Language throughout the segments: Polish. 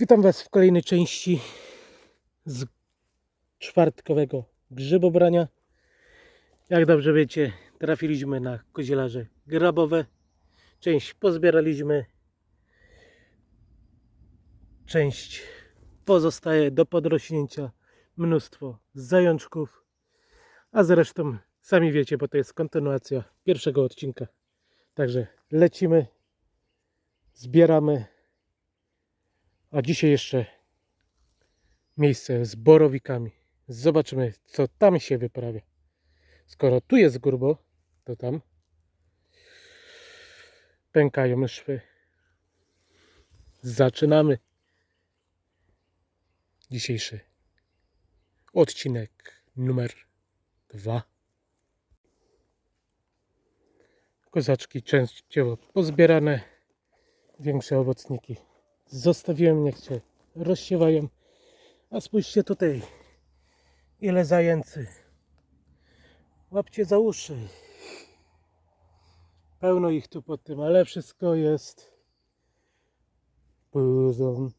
Witam Was w kolejnej części z czwartkowego grzybobrania. Jak dobrze wiecie, trafiliśmy na kozielarze grabowe. Część pozbieraliśmy, część pozostaje do podrośnięcia. Mnóstwo zajączków, a zresztą sami wiecie, bo to jest kontynuacja pierwszego odcinka. Także lecimy, zbieramy. A dzisiaj jeszcze miejsce z borowikami. Zobaczymy, co tam się wyprawia. Skoro tu jest grubo, to tam pękają szwy. Zaczynamy dzisiejszy odcinek numer dwa. Kozaczki częściowo pozbierane, większe owocniki zostawiłem, niech się rozsiewają. A spójrzcie tutaj, ile zajęcy. Łapcie za uszy. Pełno ich tu pod tym, ale wszystko jest puzą.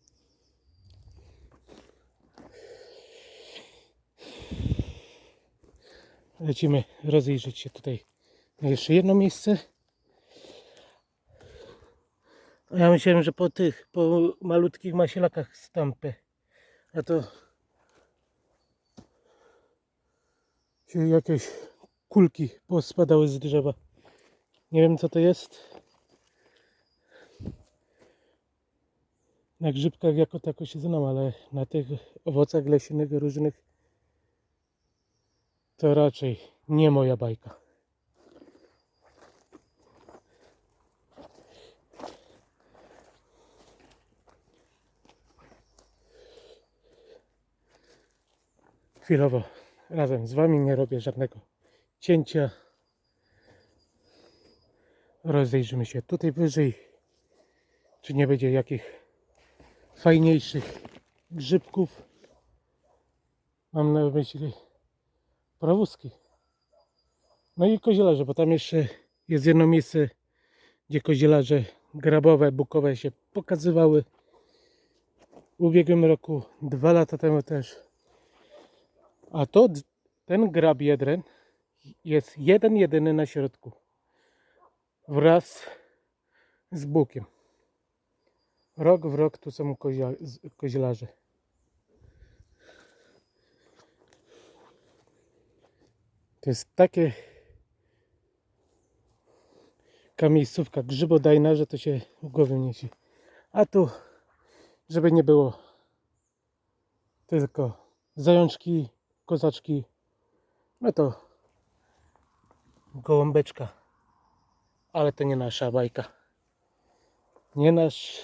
Lecimy rozejrzeć się tutaj na jeszcze jedno miejsce. Ja myślałem, że po tych, po malutkich masielakach stampy. A to się jakieś kulki pospadały z drzewa. Nie wiem co to jest. Na grzybkach jako tako się znam, ale na tych owocach leśnych różnych to raczej nie moja bajka. Chwilowo razem z Wami nie robię żadnego cięcia. Rozejrzymy się tutaj wyżej, czy nie będzie jakich fajniejszych grzybków. Mam na myśli prawózki. No i kozielarze, bo tam jeszcze jest jedno miejsce, gdzie kozielarze grabowe, bukowe się pokazywały. W ubiegłym roku, dwa lata temu też. A to ten grab jest jeden jedyny na środku. Wraz z bukiem. Rok w rok tu są kozielarze. To jest takie taka miejscówka grzybodajna, że to się w głowie mieści. A tu, żeby nie było tylko zajączki, kozaczki, no to gołąbeczka. Ale to nie nasza bajka. Nie nasz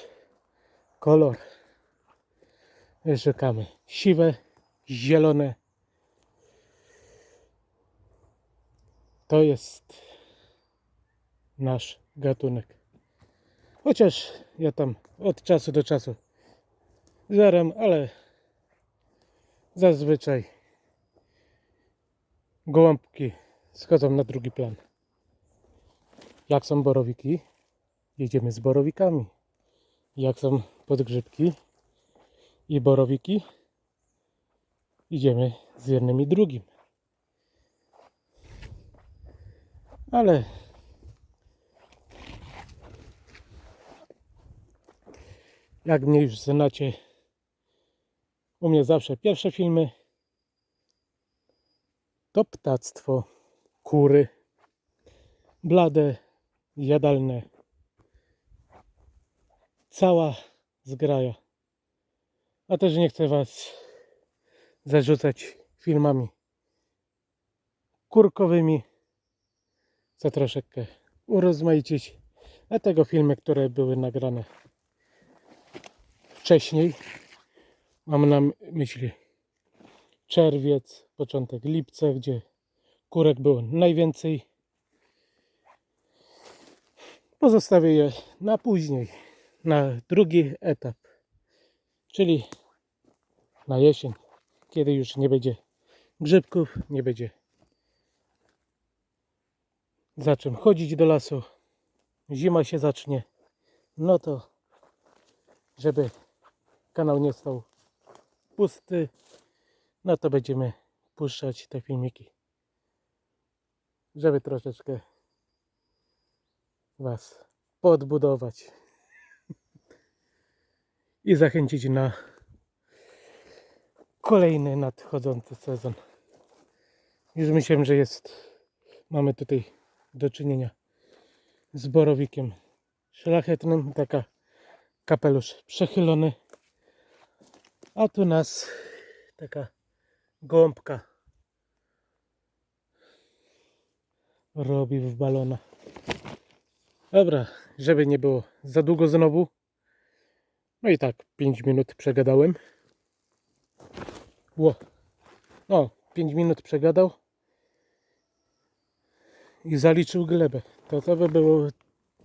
kolor. Szukamy siwe, zielone. To jest nasz gatunek. Chociaż ja tam od czasu do czasu zaram, ale zazwyczaj gołąbki schodzą na drugi plan. Jak są borowiki, jedziemy z borowikami. Jak są podgrzybki i borowiki, idziemy z jednym i drugim. Ale jak mnie już znacie, u mnie zawsze pierwsze filmy to ptactwo, kury, blade, jadalne. Cała zgraja. A też nie chcę Was zarzucać filmami kurkowymi. Chcę troszeczkę urozmaicić. Dlatego filmy, które były nagrane wcześniej, mam na myśli czerwiec, początek lipca, gdzie kurek było najwięcej. Pozostawię je na później, na drugi etap, czyli na jesień, kiedy już nie będzie grzybków, nie będzie za czym chodzić do lasu, zima się zacznie, no to żeby kanał nie stał pusty, no to będziemy puszczać te filmiki, żeby troszeczkę Was podbudować. I zachęcić na kolejny nadchodzący sezon. Już myślałem, że jest, mamy tutaj do czynienia z borowikiem szlachetnym, taka kapelusz przechylony, a tu nas taka gąbka robi w balona. Dobra, żeby nie było za długo znowu. No i tak, 5 minut przegadałem. Ło. No, 5 minut przegadał. I zaliczył glebę. To to by było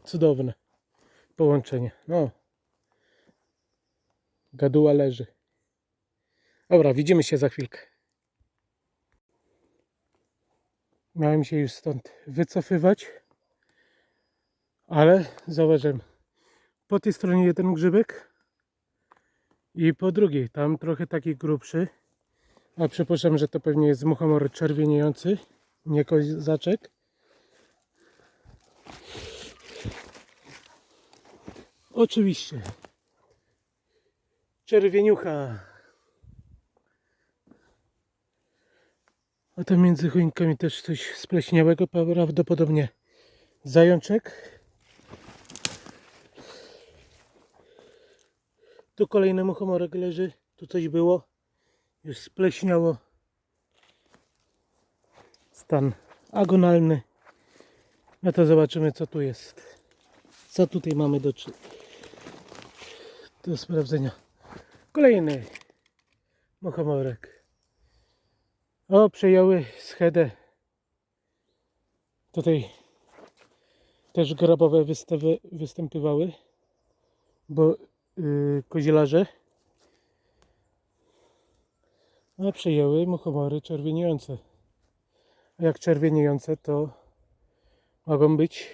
cudowne połączenie. No. Gaduła leży. Dobra, widzimy się za chwilkę. Miałem się już stąd wycofywać. Ale zauważyłem po tej stronie jeden grzybek i po drugiej, tam trochę taki grubszy. A przypuszczam, że to pewnie jest muchomor czerwieniejący, nie kozaczek. Oczywiście. Czerwieniucha. A tam między choinkami też coś spleśniałego, prawdopodobnie zajączek. Tu kolejny muchomorek leży. Tu coś było. Już spleśniało. Stan agonalny. No to zobaczymy co tu jest. Co tutaj mamy do, do sprawdzenia. Kolejny muchomorek. O, przejąły schedę. Tutaj też grabowe wystawy, występowały, bo yy, kozielarze a przejęły muchomory czerwieniujące. A jak czerwieniujące to mogą być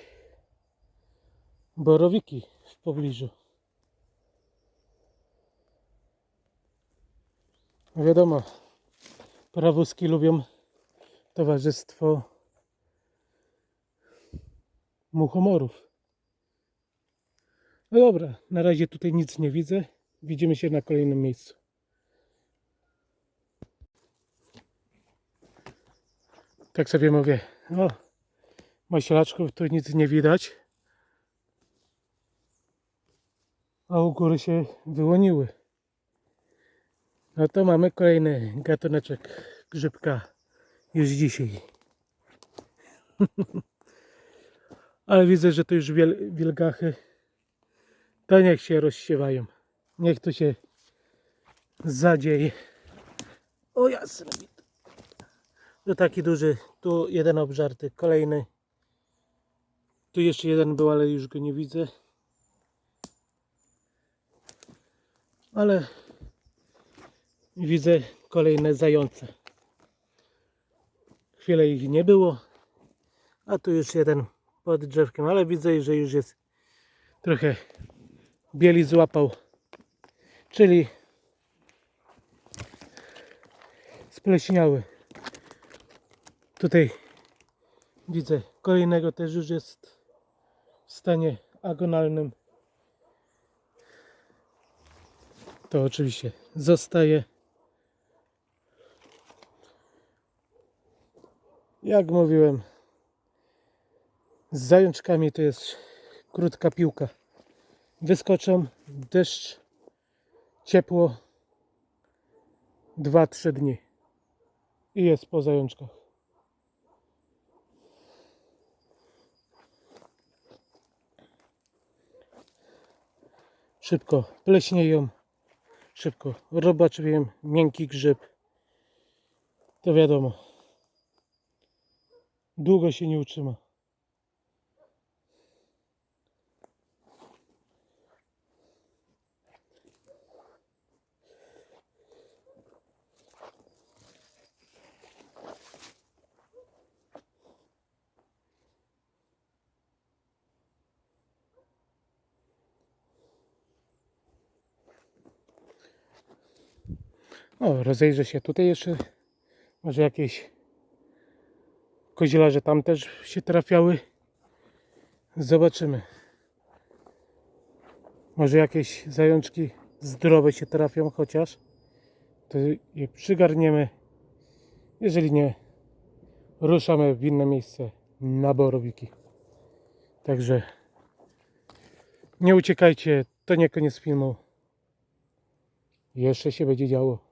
borowiki w pobliżu. No wiadomo, prawuski lubią towarzystwo muchomorów. No dobra, na razie tutaj nic nie widzę. Widzimy się na kolejnym miejscu. Tak sobie mówię, o, maślaczków tu nic nie widać. A u góry się wyłoniły. No to mamy kolejny gatuneczek grzybka już dzisiaj. Ale widzę, że to już wiel wilgachy. To niech się rozsiewają. Niech to się zadzieje. O jasne. To taki duży. Tu jeden obżarty, kolejny. Tu jeszcze jeden był, ale już go nie widzę. Ale widzę kolejne zające. Chwilę ich nie było. A tu już jeden pod drzewkiem, ale widzę, że już jest trochę bieli złapał. Czyli spleśniały. Tutaj widzę kolejnego też już jest w stanie agonalnym. To oczywiście zostaje. Jak mówiłem, z zajączkami to jest krótka piłka. Wyskoczą, deszcz, ciepło, 2-3 dni i jest po zajączkach. Szybko pleśnieją, szybko robaczywiem, miękki grzyb. To wiadomo, długo się nie utrzyma. O, rozejrzę się tutaj jeszcze. Może jakieś kozielarze tam też się trafiały. Zobaczymy. Może jakieś zajączki zdrowe się trafią chociaż. To je przygarniemy. Jeżeli nie, ruszamy w inne miejsce na borowiki. Także nie uciekajcie, to nie koniec filmu. Jeszcze się będzie działo.